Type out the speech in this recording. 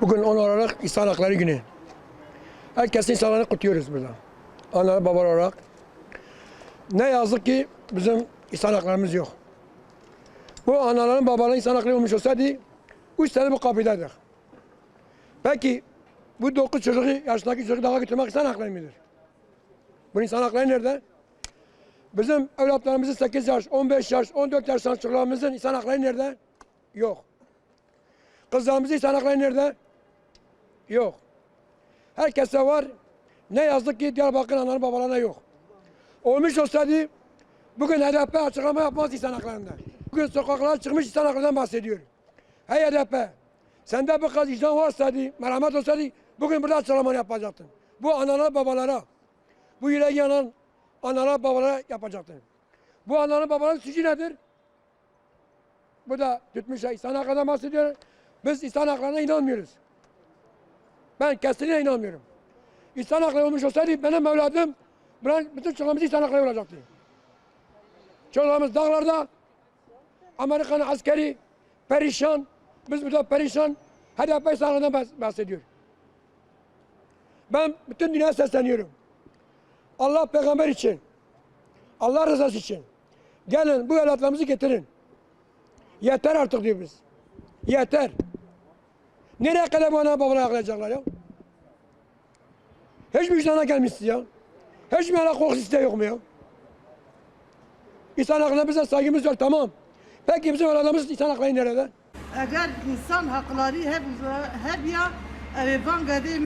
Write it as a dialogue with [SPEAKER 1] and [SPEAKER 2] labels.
[SPEAKER 1] Bugün 10 olarak İnsan Hakları Günü. Herkesin insanlarını kutluyoruz burada. Ana baba olarak. Ne yazık ki bizim insan haklarımız yok. Bu anaların babaların insan hakları olmuş olsaydı üç sene bu kapıdaydık. Peki bu dokuz çocuğu yaşındaki çocuğu daha götürmek insan hakları mıdır? Bu insan hakları nerede? Bizim evlatlarımızın 8 yaş, 15 yaş, 14 yaş çocuklarımızın insan hakları nerede? Yok. Kızlarımızın insan hakları nerede? Yok. Herkese var. Ne yazık ki Diyarbakır anaları babalarına yok. Olmuş olsaydı bugün HDP açıklama yapmaz insan haklarından. Bugün sokaklara çıkmış insan haklarından bahsediyor. Hey HDP, sende bu kadar vicdan varsaydı, merhamet olsaydı bugün burada açıklama yapacaktın. Bu analar babalara, bu yüreği yanan analar babalara yapacaktın. Bu analar babaların suçu nedir? Bu da tutmuş insan haklarından bahsediyor. Biz insan haklarına inanmıyoruz. Ben kesinlikle inanmıyorum. İnsan hakları olmuş olsaydı benim evladım bütün çocuklarımız insan hakları olacaktı. Çocuklarımız dağlarda Amerikan askeri perişan. Biz burada perişan. HDP insan haklarından bahs- bahsediyor. Ben bütün dünyaya sesleniyorum. Allah peygamber için, Allah rızası için gelin bu evlatlarımızı getirin. Yeter artık diyor biz. Yeter. Nereye kadar bu ana babaları aklayacaklar ya? Hiç mi vicdana gelmişsiniz ya? Hiç mi ana korku isteği yok mu ya? İnsan haklarına bize saygımız var tamam. Peki bizim aradığımız insan hakları nerede?
[SPEAKER 2] Eğer insan hakları hep, hep ya e, Van Gadim